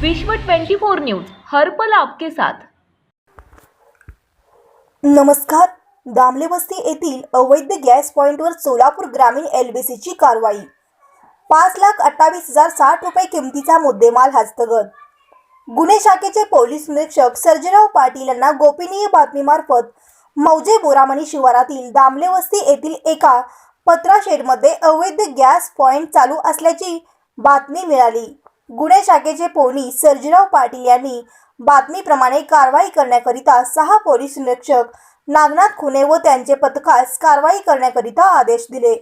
विश्व 24 न्यूज हर पल आपके साथ. नमस्कार. दामले वस्ती येथील अवैध गॅस पॉइंटवर सोलापूर ग्रामीण एलबीसीची कारवाई. पाच लाख अठ्ठावीस हजार साठ रुपये किमतीचा मुद्देमाल हस्तगत. गुन्हे शाखेचे पोलीस निरीक्षक सर्जेराव पाटील यांना गोपनीय बातमीमार्फत मौजे बोरामणी शिवारातील दामले वस्ती येथील एका पत्रा शेडमध्ये अवैध गॅस पॉइंट चालू असल्याची बातमी मिळाली. गुन्हे शाखेचे पोलीस सर्जीराव पाटील यांनी बातमीप्रमाणे कारवाई करण्याकरिता सहा पोलीस निरीक्षक नागनाथ खुने व त्यांचे पथकास कारवाई करण्याकरिता आदेश दिले.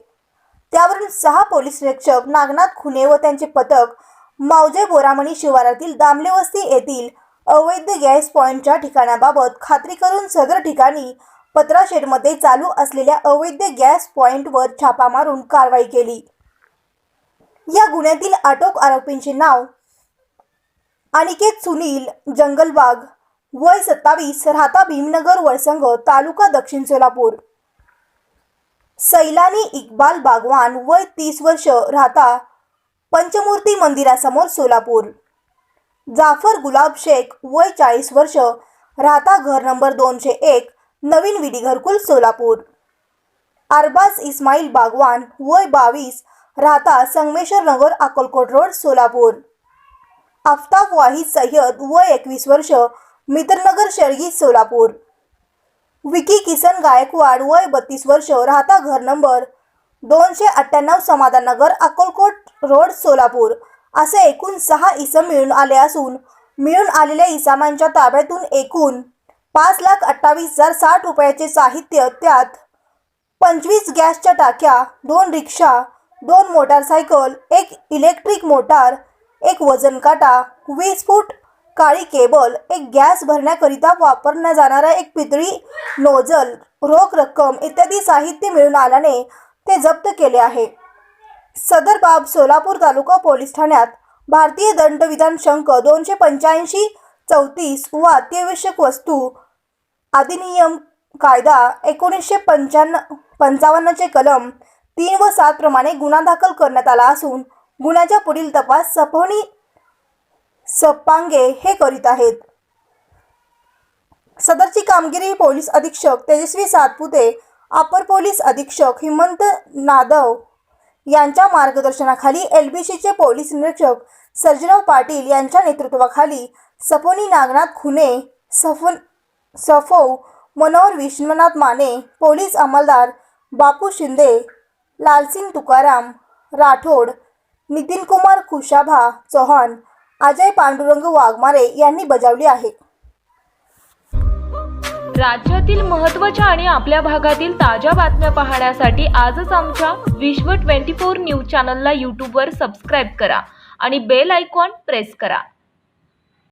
त्यावरून सहा पोलीस निरीक्षक नागनाथ खुने व त्यांचे पथक मावजे बोरामणी शिवारातील दामलेवस्ती येथील अवैध गॅस पॉईंटच्या ठिकाणाबाबत खात्री करून सदर ठिकाणी पत्राशेडमध्ये चालू असलेल्या अवैध गॅस पॉईंटवर छापा मारून कारवाई केली. या गुन्ह्यातील आटोक आरोपींचे नाव अनिकेत सुनील जंगलबाग वय सत्तावीस राहता भीमनगर वळसंग तालुका दक्षिण सोलापूर. सैलानी इक्बाल बागवान वय तीस वर्ष राहता पंचमूर्ती मंदिरासमोर सोलापूर. जाफर गुलाब शेख वय चाळीस वर्ष राहता घर नंबर दोनशे एक नवीन विडी घरकुल सोलापूर. अरबाज इस्माईल बागवान वय बावीस राहता संगमेश्वर नगर अकोलकोट रोड सोलापूर. आफताब वाहिद सय्यद वय एकवीस वर्ष मित्रनगर शर्गी सोलापूर. विकी किसन गायकवाड वय बत्तीस वर्ष राहता घर नंबर दोनशे अठ्ठ्याण्णव समाधान नगर अकोलकोट रोड सोलापूर. असे एकूण सहा इसम मिळून आले असून मिळून आलेल्या इसामांच्या ताब्यातून एकूण पाच लाख अठ्ठावीस हजार साठ रुपयाचे साहित्य त्यात पंचवीस गॅसच्या टाक्या दोन रिक्षा दोन मोटारसायकल एक इलेक्ट्रिक मोटार एक वजन काटा वीस फूट काळी केबल एक गॅस भरण्याकरिता वापरल्या जाणारा एक पितळी नोझल रोख रक्कम इत्यादी साहित्य मिळून आल्याने ते जप्त केले आहे. सदर बाब सोलापूर तालुका पोलीस ठाण्यात. भारतीय दंडविधान शंक दोनशे पंच्याऐंशी चौतीस व अत्यावश्यक वस्तू अधिनियम कायदा एकोणीसशे पंच्याण्णव पंचावन्नचे कलम तीन व सात प्रमाणे गुन्हा दाखल करण्यात आला असून गुन्ह्याच्या पुढील तपास सफोनी सपांगे हे करीत आहेत. सदरची कामगिरी पोलीस अधीक्षक तेजस्वी सातपुते अपर पोलीस अधीक्षक हिमंत नादव यांच्या मार्गदर्शनाखाली एल बी सीचे पोलीस निरीक्षक सर्जराव पाटील यांच्या नेतृत्वाखाली सफोनी नागनाथ खुने सफन सफो मनोहर विश्वनाथ माने पोलीस अंमलदार बापू शिंदे लालसिंग तुकाराम राठोड नितीन कुमार कुशाभा चौहान अजय पांडुरंग वाघमारे यांनी बजावली आहे. राज्यातील महत्त्वाच्या आणि आपल्या भागातील ताज्या बातम्या पाहण्यासाठी आजच आमच्या विश्व 24 न्यूज चॅनलला यूट्यूबवर सबस्क्राईब करा आणि बेल आयकॉन प्रेस करा.